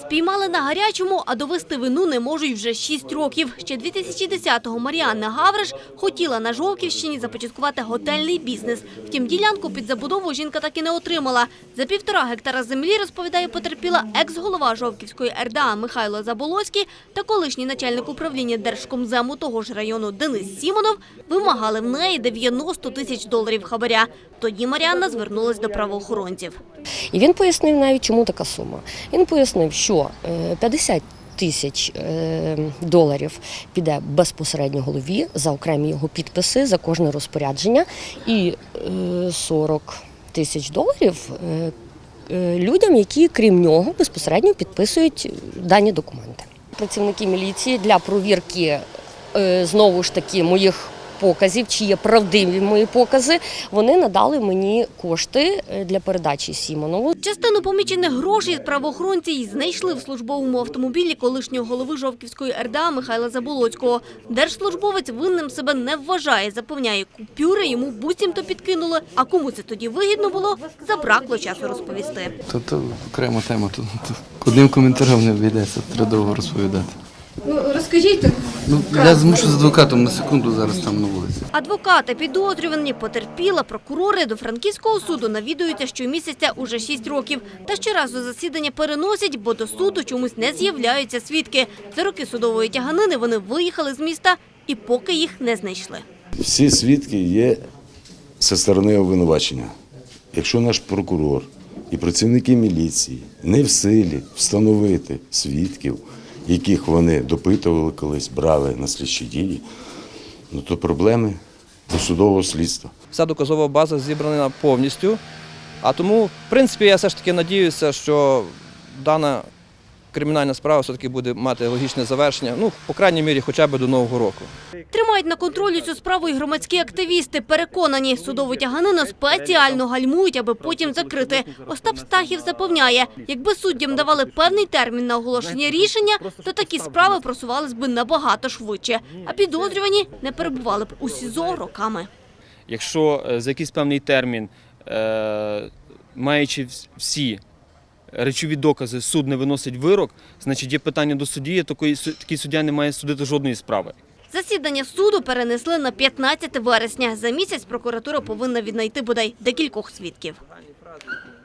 Спіймали на гарячому, а довести вину не можуть вже 6 років. Ще 2010-го Маріанна Гавриш хотіла на Жовківщині започаткувати готельний бізнес. Втім, ділянку під забудову жінка так і не отримала. За півтора гектара землі, розповідає потерпіла екс-голова Жовківської РДА Михайло Заболоцький та колишній начальник управління Держкомзему того ж району Денис Сімонов вимагали в неї 90 тисяч доларів хабаря. Тоді Маріанна звернулась до правоохоронців. І він пояснив навіть, чому така сума. Він пояснив, е, 50 тисяч е, доларів піде безпосередньо голові за окремі його підписи, за кожне розпорядження, і е, 40 тисяч доларів е, е, людям, які крім нього безпосередньо підписують дані документи. Працівники міліції для провірки е, знову ж таки моїх показів, чи є правдиві мої покази, вони надали мені кошти е, для передачі Сімонову. Частину помічених грошей правоохоронці й знайшли в службовому автомобілі колишнього голови Жовківської РДА Михайла Заболоцького. Держслужбовець винним себе не вважає, запевняє, купюри йому буцімто підкинули, а кому це тоді вигідно було, забракло часу розповісти. То, то окрема тема, то, то одним коментарем не обійдеться, треба довго розповідати. Ну розкажіть. Ну, я змушу з адвокатом на секунду зараз там на вулиці. Адвокати підозрювані, потерпіла, прокурори до Франківського суду навідуються щомісяця уже 6 років. Та щоразу засідання переносять, бо до суду чомусь не з'являються свідки. За роки судової тяганини вони виїхали з міста і поки їх не знайшли. Всі свідки є зі сторони обвинувачення. Якщо наш прокурор і працівники міліції не в силі встановити свідків, яких вони допитували колись, брали на слідчі дії, ну то проблеми до судового слідства. Вся доказова база зібрана повністю. А тому, в принципі, я все ж таки надіюся, що дана кримінальна справа все-таки буде мати логічне завершення, ну, по крайній мірі, хоча б до Нового року. Тримають на контролі цю справу і громадські активісти. Переконані, судову тяганину спеціально гальмують, аби потім закрити. Остап Стахів запевняє, якби суддям давали певний термін на оголошення рішення, то такі справи просувались би набагато швидше. А підозрювані не перебували б у СІЗО роками. Якщо е, за якийсь певний термін, е, маючи всі речові докази, суд не виносить вирок, значить є питання до судді, такий, такий суддя не має судити жодної справи. Засідання суду перенесли на 15 вересня. За місяць прокуратура повинна віднайти бодай декількох свідків.